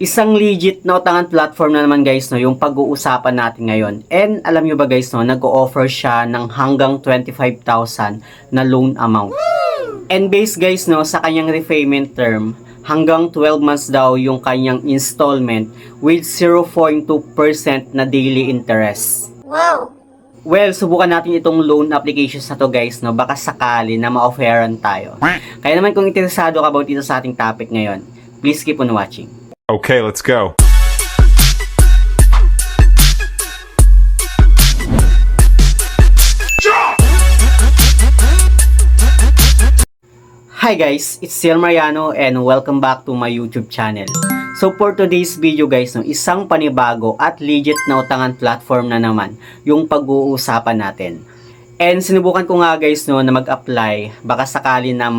Isang legit na utangan platform na naman guys no, yung pag-uusapan natin ngayon. And alam nyo ba guys no, nag-o-offer siya ng hanggang 25,000 na loan amount. And based guys no, sa kanyang repayment term, hanggang 12 months daw yung kanyang installment with 0.2% na daily interest. Wow! Well, subukan natin itong loan applications na to guys, no? Baka sakali na ma-offeran tayo. Kaya naman kung interesado ka about dito sa ating topic ngayon, please keep on watching. Okay, let's go. Hi guys, it's Sir Mariano and welcome back to my YouTube channel. So for today's video guys, no, isang panibago at legit na utangan platform na naman yung pag-uusapan natin. And sinubukan ko nga guys no na mag-apply baka sakali na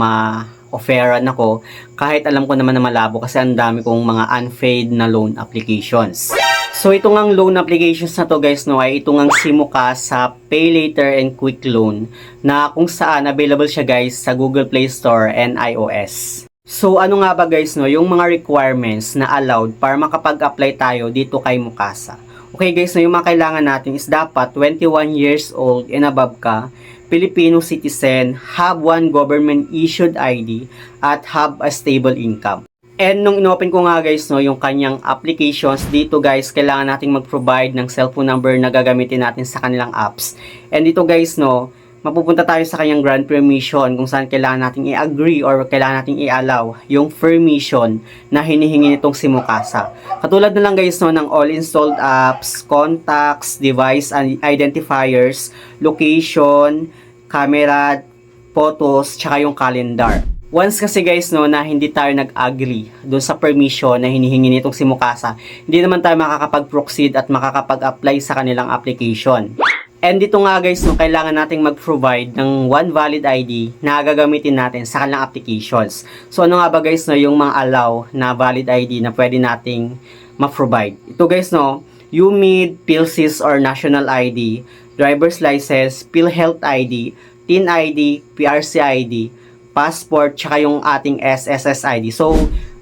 ma-offeran ako kahit alam ko naman na malabo kasi ang dami kong mga unpaid na loan applications. So ito ngang loan applications na to guys no ay ito ngang Simuka sa Pay Later and Quick Loan na kung saan available siya guys sa Google Play Store and iOS. So ano nga ba guys no yung mga requirements na allowed para makapag-apply tayo dito kay Mukasa. Okay guys no yung mga kailangan natin is dapat 21 years old and above ka, Filipino citizen, have one government issued ID at have a stable income. And nung inopen ko nga guys no, yung kanyang applications dito guys, kailangan nating mag-provide ng cellphone number na gagamitin natin sa kanilang apps. And dito guys no, mapupunta tayo sa kanyang grant permission kung saan kailangan nating i-agree or kailangan nating i-allow yung permission na hinihingi nitong si Mukasa. Katulad na lang guys no ng all installed apps, contacts, device and identifiers, location, camera, photos, tsaka yung calendar. Once kasi guys no na hindi tayo nag-agree doon sa permission na hinihingi nitong si Mukasa, hindi naman tayo makakapag-proceed at makakapag-apply sa kanilang application. And dito nga guys, no, kailangan nating mag-provide ng one valid ID na gagamitin natin sa kanilang applications. So ano nga ba guys, no, yung mga allow na valid ID na pwede nating ma-provide. Ito guys, no, UMID, PhilSys or National ID, Driver's License, PhilHealth ID, TIN ID, PRC ID, passport, tsaka yung ating SSS ID. So,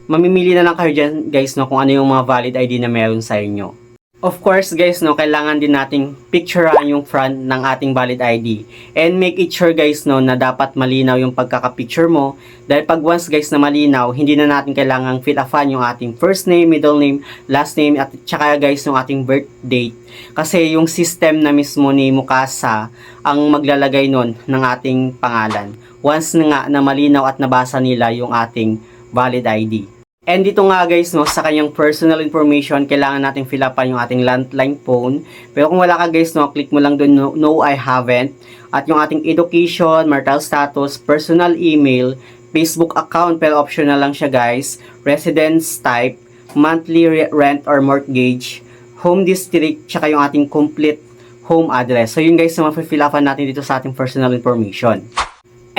mamimili na lang kayo dyan guys, no, kung ano yung mga valid ID na meron sa inyo. Of course guys, no, kailangan din nating picturean yung front ng ating valid ID. And make it sure guys, no, na dapat malinaw yung pagkaka-picture mo. Dahil pag once guys na malinaw, hindi na natin kailangang fill upon yung ating first name, middle name, last name, at tsaka guys yung ating birth date. Kasi yung system na mismo ni Mukasa ang maglalagay nun ng ating pangalan. Once na nga na malinaw at nabasa nila yung ating valid ID. And dito nga guys, no, sa kanyang personal information, kailangan nating fill upan yung ating landline phone. Pero kung wala ka guys, no, click mo lang doon, no, no, I haven't. At yung ating education, marital status, personal email, Facebook account, pero optional lang siya guys. Residence type, monthly re- rent or mortgage, home district, tsaka yung ating complete home address. So yun guys, na mafe-fill upan natin dito sa ating personal information.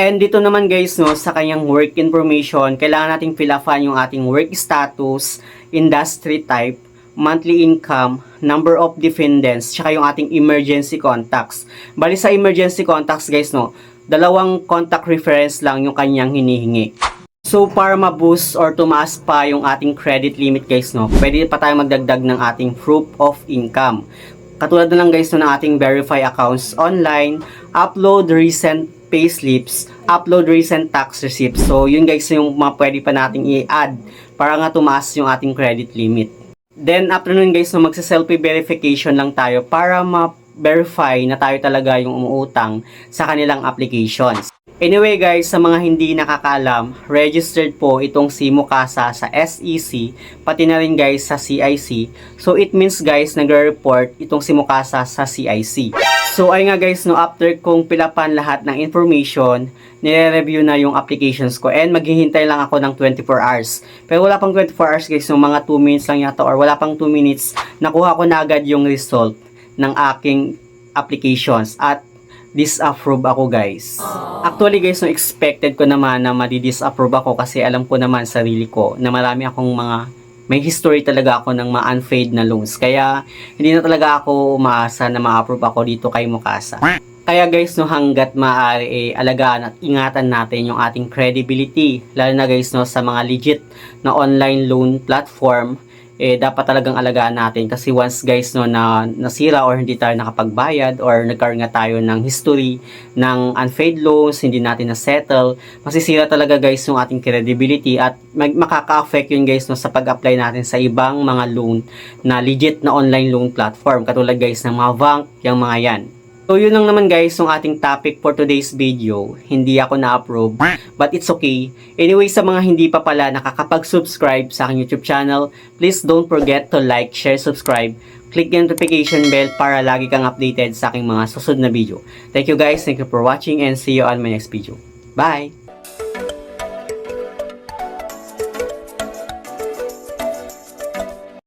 And dito naman guys, no, sa kanyang work information, kailangan nating fill upan yung ating work status, industry type, monthly income, number of dependents, tsaka yung ating emergency contacts. Bali sa emergency contacts guys, no, dalawang contact reference lang yung kanyang hinihingi. So, para ma-boost or tumaas pa yung ating credit limit guys, no, pwede pa tayo magdagdag ng ating proof of income. Katulad na lang guys no, ng ating verify accounts online, upload recent payslips, upload recent tax receipts. So, yun guys yung mga pwede pa nating i-add para nga tumaas yung ating credit limit. Then, after nun guys, no, magsa-selfie verification lang tayo para ma-verify na tayo talaga yung umuutang sa kanilang applications. Anyway guys, sa mga hindi nakakaalam, registered po itong si Mukasa sa SEC, pati na rin guys sa CIC. So it means guys, nagre-report itong si Mukasa sa CIC. So ay nga guys, no, after kong pilapan lahat ng information, nire-review na yung applications ko and maghihintay lang ako ng 24 hours. Pero wala pang 24 hours guys, no, mga 2 minutes lang yata or wala pang 2 minutes, nakuha ko na agad yung result ng aking applications at disapprove ako guys. Actually guys, no, expected ko naman na madi-disapprove ako kasi alam ko naman sarili ko na marami akong mga may history talaga ako ng mga unpaid na loans. Kaya hindi na talaga ako umaasa na ma-approve ako dito kay Mukasa. Kaya guys, no, hanggat maaari, eh, alagaan at ingatan natin yung ating credibility. Lalo na guys, no, sa mga legit na online loan platform, eh, dapat talagang alagaan natin. Kasi once guys, no, na nasira or hindi tayo nakapagbayad or nagkaroon nga tayo ng history ng unpaid loans, hindi natin na-settle, masisira talaga guys yung ating credibility at mag- makaka-affect yun guys no, sa pag-apply natin sa ibang mga loan na legit na online loan platform. Katulad guys ng mga bank, yung mga yan. So yun lang naman guys yung ating topic for today's video. Hindi ako na-approve but it's okay. Anyway sa mga hindi pa pala nakakapag-subscribe sa aking YouTube channel, please don't forget to like, share, subscribe. Click yung notification bell para lagi kang updated sa aking mga susunod na video. Thank you guys, thank you for watching and see you on my next video. Bye!